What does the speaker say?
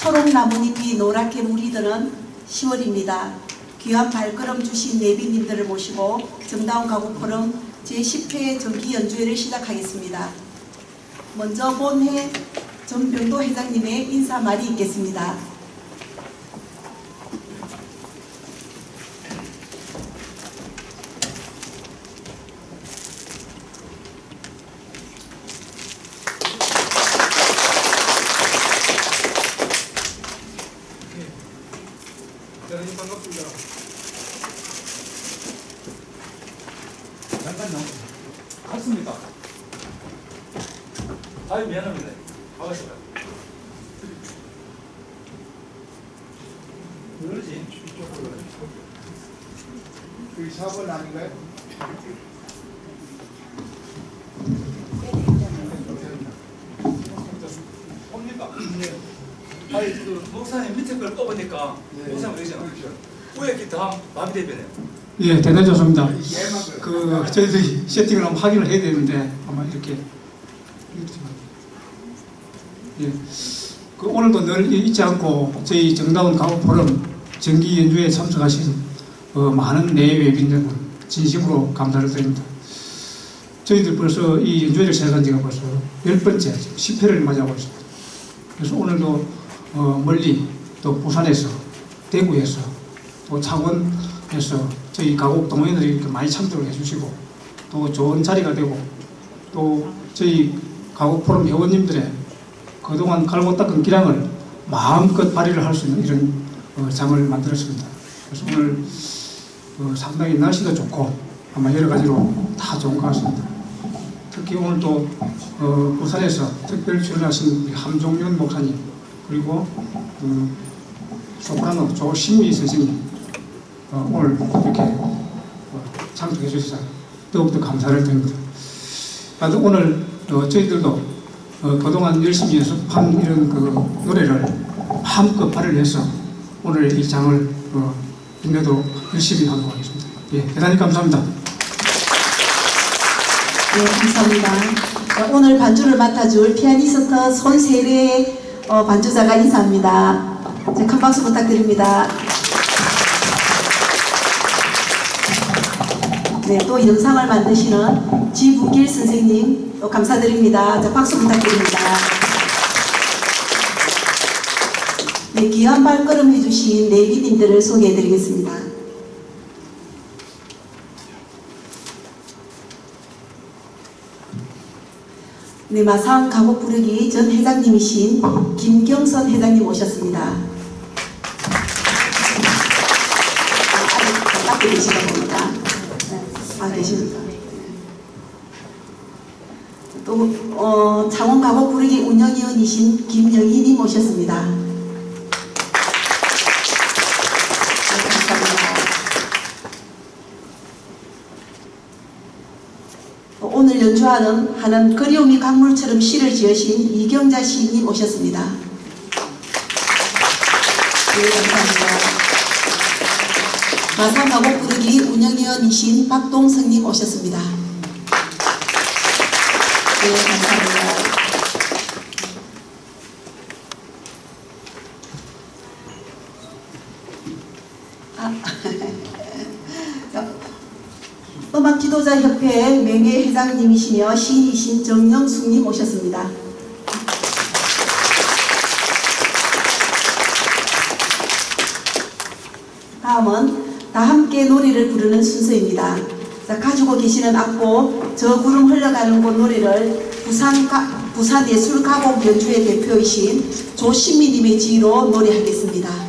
초록 나뭇잎이 노랗게 물이드는 10월입니다. 귀한 발걸음 주신 내빈님들을 모시고 정다운 가곡 포럼 제10회 정기 연주회를 시작하겠습니다. 먼저 본회 전병도 회장님의 인사 말이 있겠습니다. 대단히 반갑습니다. 잠깐요. 갔습니다. 아유 미안합니다. 반갑습니다. 그러지. 여기 4번 아닌가요? 옵니까? 아니 그 목사님 밑에 걸 뽑으니까 네. 목사님 그러잖아. 그렇죠. 위에 기다 마비 대변해. 예, 대단히 좋습니다. 그 저희들이 세팅을 한번 확인을 해야 되는데 아마 이렇게 이렇게 좀 예, 그 오늘도 늘 잊지 않고 저희 정다운 가옥 포럼 정기 연주에 참석하신 어, 많은 내외빈 여러분 진심으로 감사를 드립니다. 저희들 벌써 이 연주회를 시작한 지가 벌써 열 번째 10회를 맞이하고 있습니다. 그래서 오늘도 어, 멀리 또 부산에서 대구에서 또 창원에서 저희 가곡 동호인들이 이렇게 많이 참석을 해주시고 또 좋은 자리가 되고 또 저희 가곡 포럼 회원님들의 그동안 갈고 닦은 기량을 마음껏 발휘를 할 수 있는 이런 어, 장을 만들었습니다. 그래서 오늘 어, 상당히 날씨도 좋고 아마 여러 가지로 다 좋은 것 같습니다. 특히 오늘 또 어, 부산에서 특별 출연하신 우리 함종윤 목사님 그리고 음, 소프라노 조신미 선생님 어, 오늘 이렇게 어, 참석해 주셔서 더욱더 감사를 드립니다. 아, 오늘 어, 저희들도 어, 그동안 열심히 연습한 이런 그 노래를 마음껏 발휘를 해서 오늘 이 장을 어, 빛내도록 열심히 하도록 하겠습니다. 예, 대단히 감사합니다. 네, 감사합니다. 자, 오늘 반주를 맡아줄 피아니스트 손세례 어, 반주자가 인사합니다. 자, 큰 박수 부탁드립니다. 네, 또 영상을 만드시는 지부길 선생님 또 감사드립니다. 자, 박수 부탁드립니다. 네, 귀한 발걸음 해주신 내비님들을 소개해드리겠습니다. 네, 마상 가곡 부르기 전 회장님이신 김경선 회장님 오셨습니다. 아직 밖에 계시다 보니까. 네, 아, 계십니까? 또, 어, 창원 가곡 부르기 운영위원이신 김영희님 오셨습니다. 네. 오늘 연주하는 하는 그리움이 강물처럼 시를 지으신 이경자 시인님 오셨습니다. 네, 감사합니다. 마산 가곡 부르기 운영위원이신 박동성님 오셨습니다. 네, 감사합니다. 아, 자, 음악 지도자 협회 명예 회장님이시며 시인이신 정영숙님 오셨습니다. 다음은 다 함께 노래를 부르는 순서입니다. 자, 가지고 계시는 악보 저 구름 흘러가는 곳 노래를 부산 가, 부산 예술 가곡 연주회 대표이신 조신미님의 지휘로 노래하겠습니다.